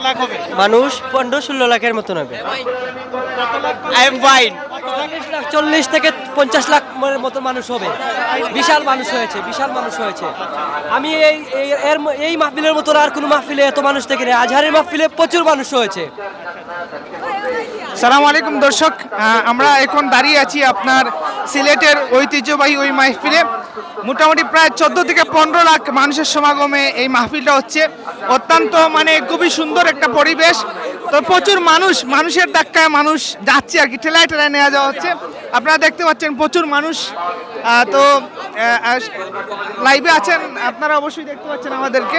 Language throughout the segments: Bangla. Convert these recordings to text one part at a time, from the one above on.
লাখ হবে? মানুষ পনেরো ষোলো লাখের মতন হবে। আই এম ফাইন চল্লিশ থেকে পঞ্চাশ লাখ মতো মানুষ হবে। বিশাল মানুষ হয়েছে বিশাল মানুষ হয়েছে। আমি এই এই- এর এই মাহফিলের মতন আর কোনো মাহফিলে এত মানুষ দেখিনি আজহারের মাহফিলে প্রচুর মানুষ হয়েছে। সালাম আলাইকুম দর্শক আহ, আমরা এখন দাঁড়িয়ে আছি আপনার সিলেটের ঐতিহ্যবাহী ওই মাহফিলে। মোটামুটি প্রায় চোদ্দ থেকে পনেরো লাখ মানুষের সমাগমে এই মাহফিলটা হচ্ছে। অত্যন্ত মানে খুবই সুন্দর একটা পরিবেশ। তো প্রচুর মানুষ, মানুষের ধাক্কায় মানুষ যাচ্ছে আর কি, ঠেলায় ঠেলায় নেওয়া যাওয়া হচ্ছে। আপনারা দেখতে পাচ্ছেন প্রচুর মানুষ। তো লাইভে আছেন, আপনারা অবশ্যই দেখতে পাচ্ছেন আমাদেরকে।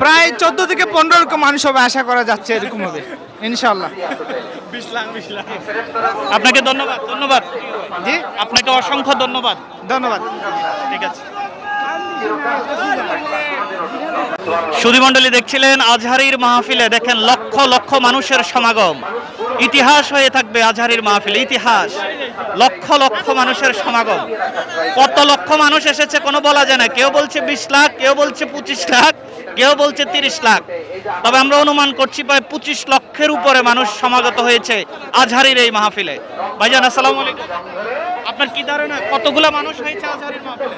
প্রায় চোদ্দ থেকে পনেরো রকম মানুষ হবে আশা করা যাচ্ছে এরকম হবে। ইনশাল্লাহ আপনাকে ধন্যবাদ ধন্যবাদ। জি? আপনাকে অসংখ্য ধন্যবাদ। ধন্যবাদ। ঠিক আছে। সুধীমণ্ডলী দেখছিলেন আজহারির মাহফিলে দেখেন লক্ষ লক্ষ মানুষের সমাগম। ইতিহাস হয়ে থাকবে আজহারির মাহফিলে ইতিহাস। লক্ষ লক্ষ মানুষের সমাগম। কত লক্ষ মানুষ এসেছে কোনো বলা যায় না। কেউ বলছে বিশ লাখ কেউ বলছে পঁচিশ লাখ। কেউ বলছে তিরিশ লাখ। তবে আমরা অনুমান করছি প্রায় পঁচিশ লক্ষের উপরে মানুষ সমাগত হয়েছে আজহারির এই মাহফিলে। ভাইজান আসসালাম আলাইকুম। আপনার কি ধারণা? কতগুলো মানুষ হয়েছে আজহারির মাহফিলে?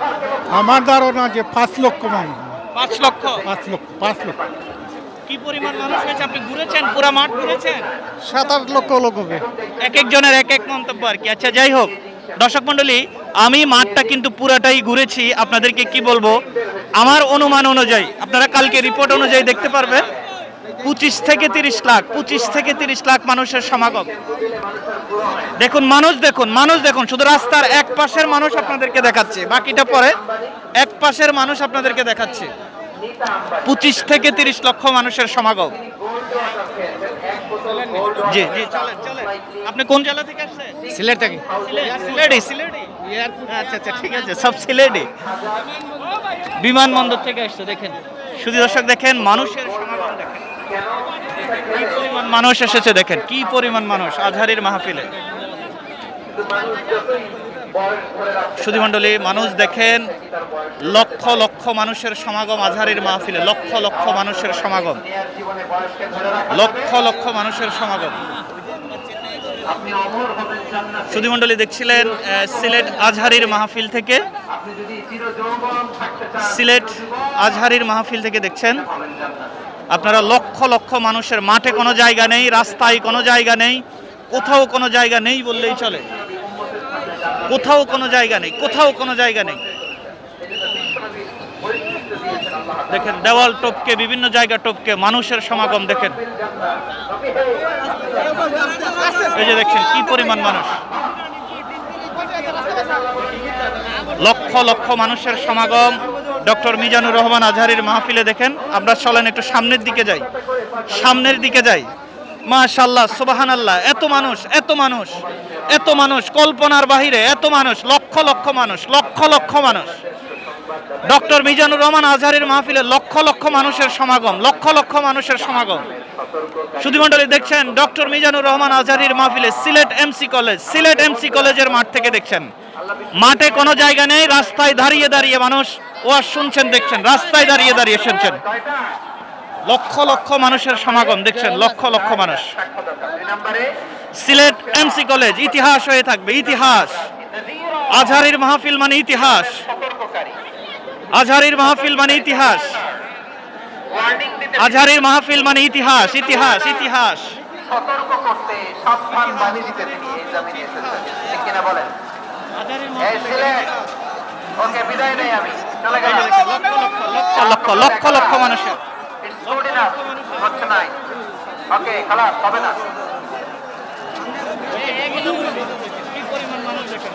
আমার ধারণা যে পাঁচ লক্ষ মানুষ। পাঁচ লক্ষ? পাঁচ লক্ষ পাঁচ লক্ষ। কি পরিমাণ মানুষ হয়েছে? আপনি ঘুরেছেন? পুরো মাঠ ঘুরেছেন? সাত আট লক্ষ লোক হবে। এক একজনের এক এক মন্তব্য আর কি। আচ্ছা যাই হোক। দর্শক মণ্ডলী আমি মাঠটা কিন্তু পুরাটাই ঘুরেছি। আপনাদেরকে কি বলব? আমার অনুমান অনুযায়ী আপনারা কালকে রিপোর্ট অনুযায়ী দেখতে পারবেন পঁচিশ থেকে তিরিশ লাখ পঁচিশ থেকে তিরিশ লাখ মানুষের সমাগম। দেখুন মানুষ দেখুন মানুষ দেখুন শুধু রাস্তার এক পাশের মানুষ আপনাদেরকে দেখাচ্ছে বাকিটা পরে এক পাশের মানুষ আপনাদেরকে দেখাচ্ছে। পঁচিশ থেকে তিরিশ লক্ষ মানুষের সমাগম। জি জি চলেন চলেন। আপনি কোন জেলা থেকে আসছেন? সিলেট থেকে। সিলেটি সিলেটি আচ্ছা আচ্ছা ঠিক আছে সব সিলেটি বিমানবন্দর থেকে আসছে, দেখেন। শুধু দর্শক দেখেন, মানুষের সমাগম দেখেন। কি পরিমাণ মানুষ এসেছে, দেখেন, কি পরিমাণ মানুষ, আজহারির মাহফিলে। সুধীমণ্ডলী মানুষ দেখেন, লক্ষ লক্ষ মানুষের সমাগম আজহারির মাহফিলে, লক্ষ লক্ষ মানুষের সমাগম। লক্ষ লক্ষ মানুষের সমাগম। সুধীমণ্ডলী দেখছিলেন সিলেট আজহারির মাহফিল থেকে। সিলেট আজহারির মাহফিল থেকে দেখছেন। আপনারা লক্ষ লক্ষ মানুষের মাঠে কোনো জায়গা নেই রাস্তায় কোনো জায়গা নেই কোথাও কোনো জায়গা নেই বললেই চলে। কোথাও কোনো জায়গা নেই কোথাও কোনো জায়গা নেই। দেখেন দেওয়াল টপকে বিভিন্ন জায়গা টপকে মানুষের সমাগম দেখেন। এই যে দেখছেন কি পরিমাণ মানুষ। লক্ষ লক্ষ লক্ষ মানুষের সমাগম ডক্টর মিজানুর রহমান আজহারির মাহফিলে দেখেন। আমরা চলেন একটু সামনের দিকে যাই। সামনের দিকে যাই। মাশাল্লাহ সুবাহান আল্লাহ এত মানুষ এত মানুষ এত মানুষ, কল্পনার বাহিরে এত মানুষ, লক্ষ লক্ষ মানুষ, লক্ষ লক্ষ মানুষ। ডক্টর মিজানুর রহমান আজহারের মাহফিলে লক্ষ লক্ষ মানুষের সমাগম, লক্ষ লক্ষ মানুষের সমাগম। সুধীমণ্ডলী, দেখছেন? ডক্টর মিজানুর রহমান আজহারির মাহফিলে Sylhet MC college, Sylhet MC কলেজের মাঠ থেকে দেখছেন। মাঠে কোনো জায়গা নেই, রাস্তায় দাঁড়িয়ে দাঁড়িয়ে মানুষ ওয়াজ শুনছেন, দেখছেন, রাস্তায় দাঁড়িয়ে দাঁড়িয়ে শুনছেন। লক্ষ লক্ষ মানুষের সমাগম, দেখছেন, লক্ষ লক্ষ মানুষ। সিলেট এমসি কলেজ, ইতিহাস হয়ে থাকবে, ইতিহাস। আজহারির মাহফিল মানে ইতিহাস। আজহারির মাহফিল মানে ইতিহাস। আজহারির মাহফিল মানে ইতিহাস ইতিহাস ইতিহাস। সতর্ক করতে বাণী দিতে তিনি এই জামিনে এসেছেন। ঠিক কিনা বলেন? ওকে বিদায় নেই আমি। চলে গেলাম লক্ষ লক্ষ লক্ষ লক্ষ মানুষের। ইটস গুড ইনাফ হচ্ছে নাই। ওকে খালাস হবে না।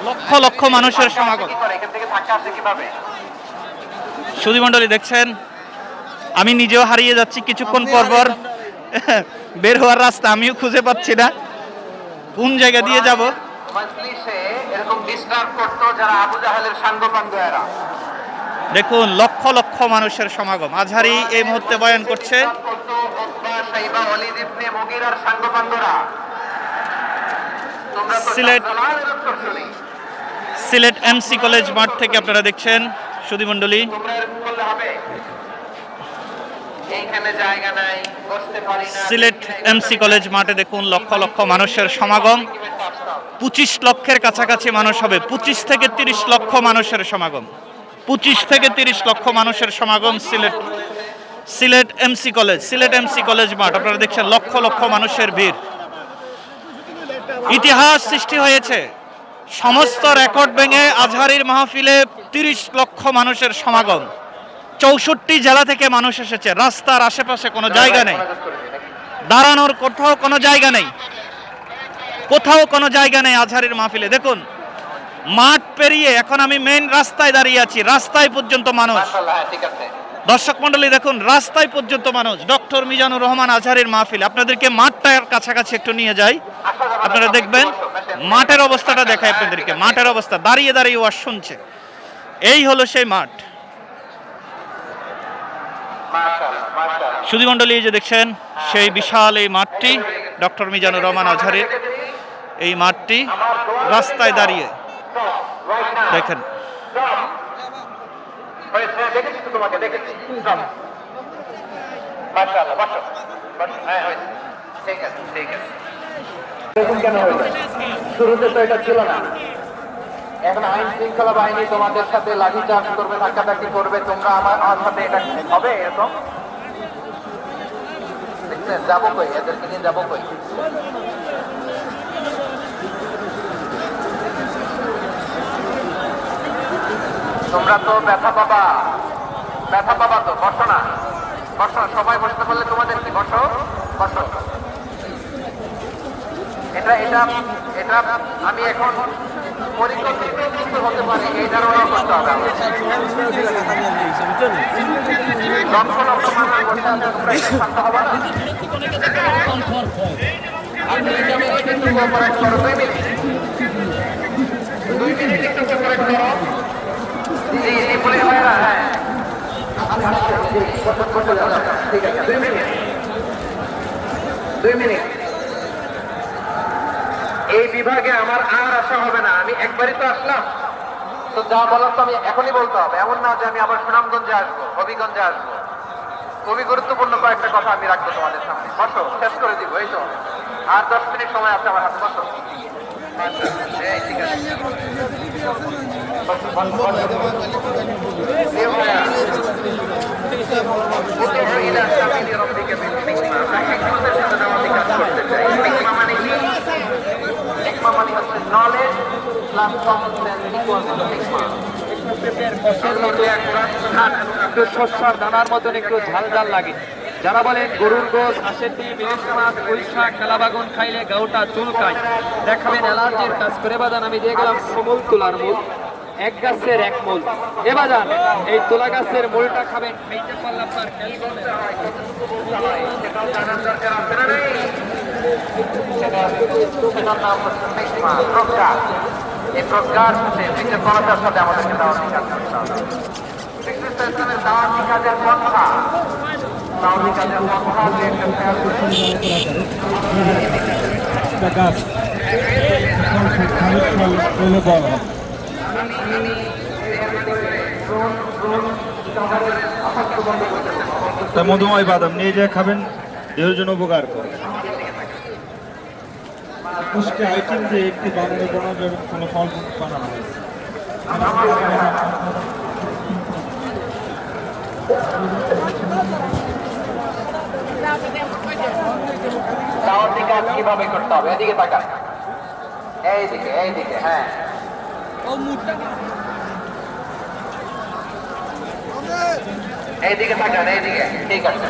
লক্ষ লক্ষ মানুষের সমাগম। কি করে? এখান থেকে ধাক্কা আসে কীভাবে? সুধীমণ্ডলী দেখছেন? আমি নিজেও হারিয়ে যাচ্ছি কিছুক্ষণ পর পর। বের হওয়ার রাস্তা আমিও খুঁজে পাচ্ছি না। কোন জায়গা দিয়ে যাব? মজলিসে এরকম ডিস্টার্ব করতো যারা আবু জাহেলের সাঙ্গপাঙ্গ এরা দেখুন লক্ষ লক্ষ মানুষের সমাগম। আজহারি এই মুহূর্তে বয়ান করছে সিলেট- সিলেট এমসি কলেজ মাঠ থেকে আপনারা দেখছেন। সুধীমণ্ডলী সিলেট এমসি কলেজ মাঠে দেখুন লক্ষ লক্ষ মানুষের সমাগম। পঁচিশ লক্ষের কাছাকাছি মানুষ হবে। পঁচিশ থেকে তিরিশ লক্ষ মানুষের সমাগম। পঁচিশ থেকে তিরিশ লক্ষ মানুষের সমাগম Sylhet Sylhet MC college Sylhet MC college মাঠ। আপনারা দেখছেন লক্ষ লক্ষ মানুষের ভিড়। ইতিহাস সৃষ্টি হয়েছে। সমস্ত রেকর্ড ভেঙে আজহারির মাহফিলে তিরিশ লক্ষ মানুষের সমাগম। চৌষট্টি জেলা থেকে মানুষ এসেছে। রাস্তার আশেপাশে কোনো জায়গা নেই। দাঁড়ানোর কোথাও কোনো জায়গা নেই। কোথাও কোনো জায়গা নেই আজহারের মাহফিলে। দেখুন মাঠ পেরিয়ে এখন আমি মেইন রাস্তায় দাঁড়িয়ে আছি রাস্তায় পর্যন্ত মানুষ। দর্শক মন্ডলী দেখুন রাস্তায় পর্যন্ত মানুষ। ডক্টর মিজানুর রহমান আজহারের মাহফিল। আপনাদেরকে মাঠটার কাছাকাছি একটু নিয়ে যাই। আপনারা দেখবেন মাঠের অবস্থাটা দেখায় আপনাদেরকে। মাঠের অবস্থা দাঁড়িয়ে দাঁড়িয়ে ওয়াজ শুনছে। এই হলো সেই মাঠ। মাশাআল্লাহ মাশাআল্লাহ। সুধী মণ্ডলী যে দেখছেন সেই বিশাল এই মাঠটি ডক্টর মিজানুর রহমান আজহারের। এই মাঠটি রাস্তায় দাঁড়িয়ে। দেখেন। শুরুতে তো এটা ছিল না এখন আইন শৃঙ্খলা বাহিনী তোমাদের সাথে লাঠিচার্জ করবে ধাক্কাধাক্কি করবে তোমরা আমার আমার সাথে এটা হবে এরকম দেখছেন, যাব কই? এদেরকে নিয়ে যাব কই? তোমরা তো ব্যথা পাবা। ব্যথা পাবা তো, বসো না। বসো, সবাই বসতে পারলে তোমাদের কি? বসো বসো। এটা এটা এটা আমি এখন পরিকল্পিত হতে পারে, এই ধারণা করতে হবে। দুই মিনিট। এই বিভাগে আমার আর আসা হবে না। আমি একবারই তো আসলাম। তো যা বলার তো আমি এখনই বলতে হবে। এমন না যে আমি আবার সুনামগঞ্জে আসব হবিগঞ্জে আসব। খুবই গুরুত্বপূর্ণ কয়েকটা কথা আমি রাখব তোমাদের সামনে। বসো শেষ করে দিব এই তো। আর দশ মিনিট সময় আছে আমার হাতে বসো। এই, ঠিক আছে। একটু শস্যার দানার মতন একটু ঝাল ঝাল লাগে যারা বলেন গরুর গোস হাঁসের ডিম ইলিশ মাছ পুঁই শাক কালাবাগুন খাইলে গাউটা চুলকায় দেখাবেন অ্যালার্জির কাজ করে বাদান আমি দিয়ে গেলাম সমুল তোলার মূল এক গাছের এক মূল এ বাজান এই তোলা গাছের মূলটা খাবেন খাইতে এই প্রজ্ঞার সাথে বিচক্ষণতার সাথে আমাদেরকে দাওয়াতি কাজ করতে হবে। বিশিষ্ট ইসলামের পন্থা কাজের পন্থা যে একটা খেয়াল করছি। তা মধুময় বাদাম নিয়ে যা খাবেন দেহের জন্য উপকার করে। পুষ্টি আইটেম দিয়ে একটি বাদামে এবং কোনো ফল বানানো হয়েছে কীভাবে করতে হবে? এদিকে তাকান। এইদিকে এইদিকে হ্যাঁ। এইদিকে তাকান এইদিকে। ঠিক আছে।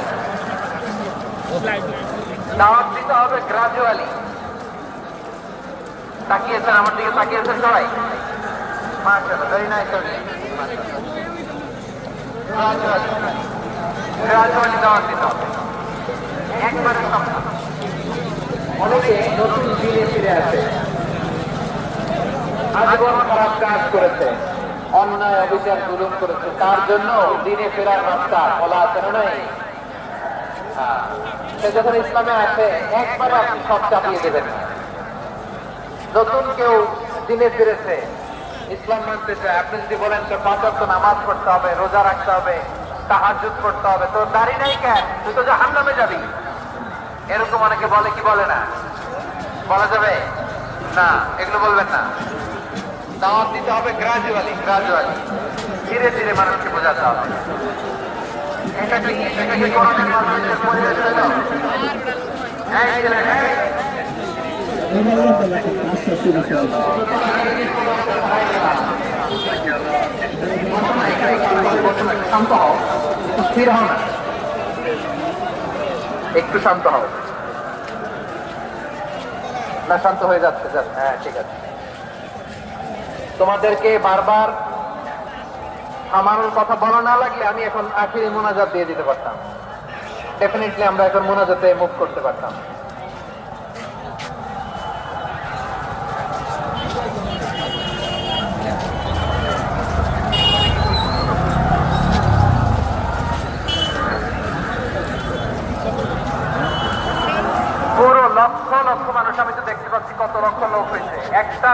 দাওয়াত দিতে হবে গ্রাজুয়ালি তাকিয়েছেন আমার দিকে, তাকিয়েছেন সবাই? ভেরি নতুন দিনে ফিরে আসে। আজীবন খারাপ কাজ করেছে। অন্যায় অবিচার জুলুম করেছে। তার জন্য দিনে ফেরার রাস্তা বলা আছে না নাই। সে যখন ইসলামে আসে, একবারে আপনি সব চাপিয়ে দেবেন নতুন কেউ দিনে ফিরেছে, ইসলাম মানতে চায়। আপনি যদি বলেন যে পাঁচ ওয়াক্ত নামাজ পড়তে হবে, রোজা রাখতে হবে, তাহাজ্জুদ করতে হবে, তোর দাড়ি নাই কেন? তুই তো জাহান নামে যাবি। এরকম অনেকে বলে, কি বলে না? বলা যাবে? না, এগুলো বলবেন না। দাওয়াত দিতে হবে গ্রাজুয়ালি গ্রাজুয়ালি ধীরে ধীরে মানুষকে বোঝাতে হবে। শান্ত হও, একটু শান্ত হও। না, শান্ত হয়ে যাচ্ছে। হ্যাঁ ঠিক আছে। তোমাদেরকে বারবার থামানোর কথা বলা না লাগলে আমি এখন আখিরি মোনাজাত দিয়ে দিতে পারতাম। ডেফিনেটলি আমরা এখন মোনাজাতে মুভ করতে পারতাম। পুরো লক্ষ লক্ষ মানুষ, আমি তো দেখতে পাচ্ছি কত লক্ষ লোক হয়েছে। একটা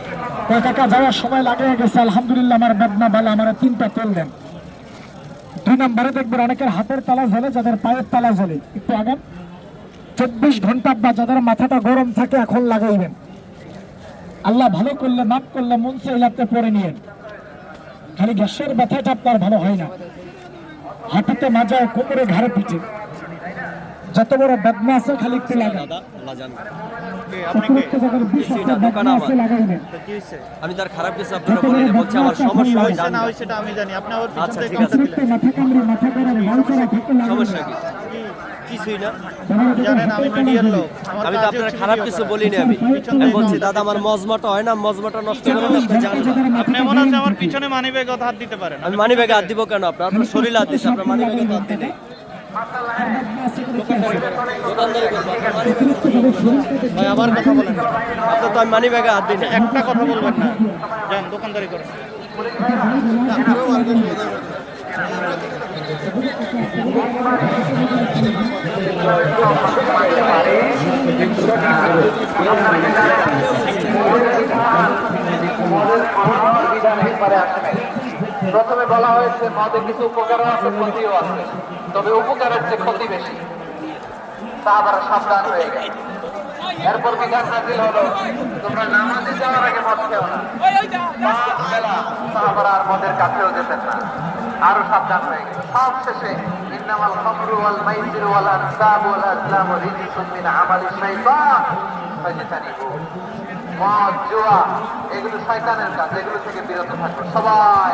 কাকা যাওয়ার সময় লাগে গেছে, আলহামদুলিল্লাহ আমার বেদনা বালা, আমার তিনটা তেল দেন। দুই নম্বরে দেখবেন অনেকের হাতের তালা জ্বলে, যাদের পায়ের তালা জ্বলে। একটু আগান। চব্বিশ ঘণ্টা বা যাদের মাথাটা গরম থাকে, এখন লাগাইবেন। আল্লাহ ভালো করলে, মাফ করলে, মন চাইলাতে পরে নিয়েন। খালি গ্যাসের ব্যথাটা আপনার ভালো হয় না। হাঁটুতে মাজায় কোমরে ঘাড়ে পিঠে। যত বড় বেদনা আছে খালি একটু লাগান আছে, আছে লাগাইবেন আমি তার খারাপ কিছু আপনারা বলি বলছি আমার সমস্যা হয় হয়েছে জান না আমি জানি আপনি আবার আচ্ছা, ঠিক আছে। কথা দিলেন। অতিরিক্ত মাথা কামড়ে মাথা গরম লাল করা থাকে লাগাইবেন সমস্যা কি? কিছুই না। জানেন আমি মিডিয়ার লোক। আমি তো আপনার খারাপ কিছু বলিনি আমি। বলছি দাদা আমার মজমাটা হয় না মজমাটা নষ্ট করে না আপনি জানেন আপনি মনে হচ্ছে আমার পিছনে মানি ব্যাগ হাত দিতে পারেন। আমি মানি ব্যাগে হাত দিব কেন? আপনার আপনার শরীরে হাত দিচ্ছে আপনার মানি ব্যাগে হাত করব ভাই আবার কথা বলেন। আপনার তো আমি মানি ব্যাগে হাত দিই একটা কথা বলবেন না। যান দোকানদারি করেন। প্রথমে বলা হয়েছে মদে কিছু উপকারও আছে ক্ষতিও আছে। তবে উপকারের চেয়ে ক্ষতি বেশি। তা আবার সাবধান হয়ে গেল। এরপর বিধান নাজিল হলো, তোমরা নামাজে যাওয়ার আগে মদ খেও না। সাহাবারা আর মদের কাছেও যেতেন না। আরও সাবধান হয়ে গেল। সব শেষে, ইন্নামাল খামরু ওয়াল মাইসির ওয়াল আনসাব ওয়াল আজলাম রিজিসুম মিন আমালি শাইতান ফাজতানিবুহু মদ, জুয়া, এগুলো শয়তানের কাজ, এগুলো থেকে বিরত থাকো। সবাই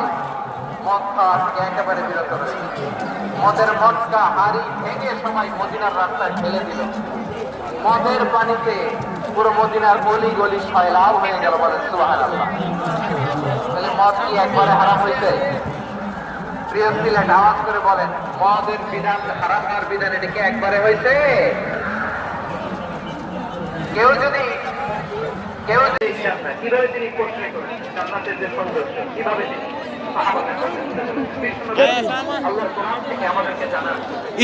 মদ খাওয়া একেবারে বিরত রয়েছে মদের মদকা হাড়ি ভেঙে সবাই মদিনার রাস্তায় ফেলে দিল। মদের পানিতে পুরো মদিনার গলি গলি সয়লাভ হয়ে গেল বলেন সুবাহান তাহলে মদ কি একবারে হারাম হয়েছে? প্রিয় সিলেট করে বলেন, মদের বিধান হারাম হওয়ার বিধান এটা একবারে হয়েছে? কেউ যদি কীভাবে তিনি করেন? জান্নাতের কীভাবে তিনি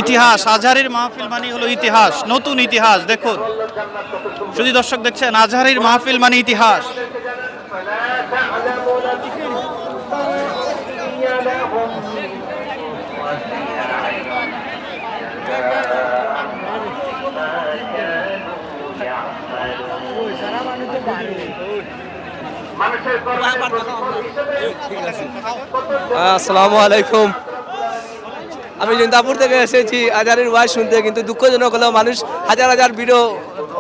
ইতিহাস, আজহারের মাহফিল মানে হলো ইতিহাস, নতুন ইতিহাস, দেখুন। শুধু দর্শক দেখছেন, আজহারের মাহফিল মানে ইতিহাস। আসসালামু আলাইকুম। আমি জিন্দাপুর থেকে এসেছি আজারের ওয়াজ শুনতে কিন্তু দুঃখজনক হলেও মানুষ হাজার হাজার ভিডিও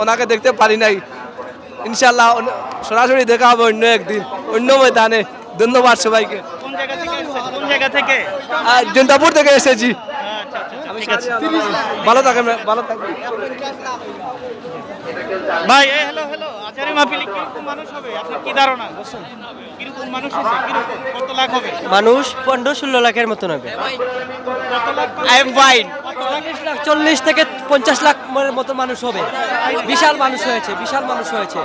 ওনাকে দেখতে পারি নাই। ইনশাল্লাহ সরাসরি দেখা হবে অন্য একদিন অন্য ময়দানে। ধন্যবাদ সবাইকে। জিন্দাপুর থেকে এসেছি। আচ্ছা আচ্ছা আছে ভালো থাকেন ভালো থাকবেন ভাই হ্যালো হ্যালো কীরকম মানুষ হবে? আপনার কি ধারণা? কীরকম মানুষ আছে কীরকম? কত লাখ হবে? মানুষ পনেরো ষোলো লাখের মতন হবে। আই এম ফাইন চল্লিশ থেকে পঞ্চাশ লাখ মতো মানুষ হবে। বিশাল মানুষ হয়েছে বিশাল মানুষ হয়েছে।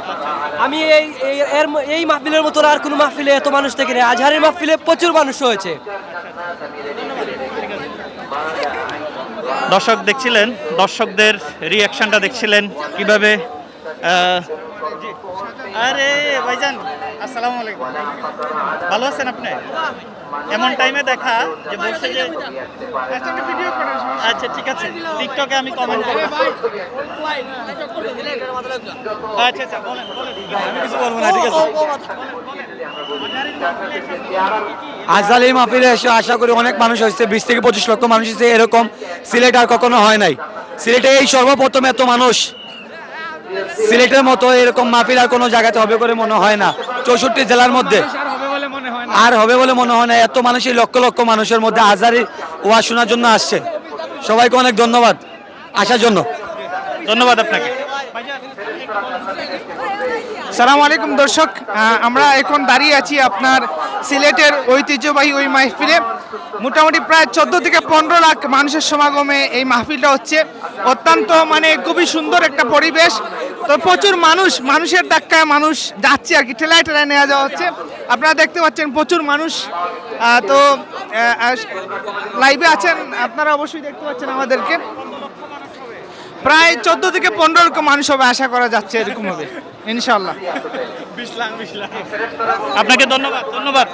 আমি এই এই- এর এই মাহফিলের মতো আর কোনো মাহফিলে এত মানুষ দেখিনি আজহারের মাহফিলে প্রচুর মানুষ হয়েছে। দর্শক দেখছিলেন দর্শকদের রিয়াকশনটা দেখছিলেন কীভাবে। আরে ভাইজান, আসসালামু আলাইকুম। ভালো আছেন আপনি? এমন টাইমে দেখা যে বলছে যে আচ্ছা ঠিক আছে। টিকটকে আমি কমেন্ট করব। আচ্ছা আচ্ছা বলেন আমি কিছু বলব না, ঠিক আছে। আজহাল এই এসে আশা করি অনেক মানুষ হয়েছে, বিশ থেকে পঁচিশ লক্ষ মানুষ হয়েছে, এরকম সিলেট আর কখনো হয় নাই। সিলেটে এই সর্বপ্রথম এত মানুষ। সিলেটের মতো এরকম মাহফিল আর কোনো জায়গাতে হবে বলে মনে হয় না। চৌষট্টি জেলার মধ্যে। আর হবে বলে মনে হয় না। এত মানুষই লক্ষ লক্ষ মানুষের মধ্যে আজহারি ওয়াজ শোনার জন্য আসছে। সবাইকে অনেক ধন্যবাদ আসার জন্য। ধন্যবাদ আপনাকে। সালাম আলাইকুম দর্শক। আমরা এখন দাঁড়িয়ে আছি আপনার সিলেটের ঐতিহ্যবাহী ওই মাহফিলে। মোটামুটি প্রায় চোদ্দ থেকে পনেরো লাখ মানুষের সমাগমে এই মাহফিলটা হচ্ছে। অত্যন্ত মানে খুবই সুন্দর একটা পরিবেশ। তো প্রচুর মানুষ, মানুষের ধাক্কায় মানুষ যাচ্ছে আর কি, ঠেলায় ঠেলায় নেওয়া যাওয়া হচ্ছে। আপনারা দেখতে পাচ্ছেন প্রচুর মানুষ। তো লাইভে আছেন, আপনারা অবশ্যই দেখতে পাচ্ছেন আমাদেরকে। প্রায় চোদ্দ থেকে পনেরো লক্ষ মানুষ হবে, আশা করা যাচ্ছে এরকম হবে। ইনশাল্লাহ আপনাকে ধন্যবাদ ধন্যবাদ।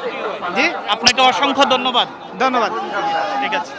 জি? আপনাকে অসংখ্য ধন্যবাদ। ধন্যবাদ। ঠিক আছে।